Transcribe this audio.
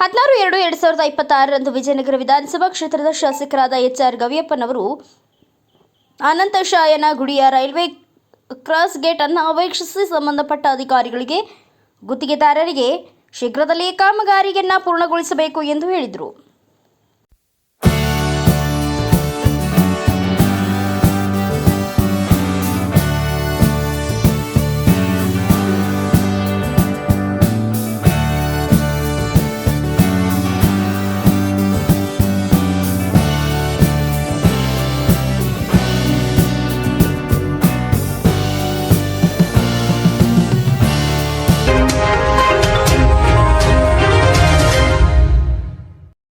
ಹದಿನಾರು ಎರಡು ಎರಡು ಸಾವಿರದ ಇಪ್ಪತ್ತಾರರಂದು ವಿಜಯನಗರ ವಿಧಾನಸಭಾ ಕ್ಷೇತ್ರದ ಶಾಸಕರಾದ ಎಚ್ ಆರ್ ಗವಿಯಪ್ಪನವರು ಅನಂತಶಾಯನ ಗುಡಿಯ ರೈಲ್ವೆ ಕ್ರಾಸ್ ಗೇಟ್ ಅನ್ನು ವೀಕ್ಷಿಸಿ ಸಂಬಂಧಪಟ್ಟ ಅಧಿಕಾರಿಗಳಿಗೆ, ಗುತ್ತಿಗೆದಾರರಿಗೆ ಶೀಘ್ರದಲ್ಲೇ ಕಾಮಗಾರಿಯನ್ನು ಪೂರ್ಣಗೊಳಿಸಬೇಕು ಎಂದು ಹೇಳಿದರು.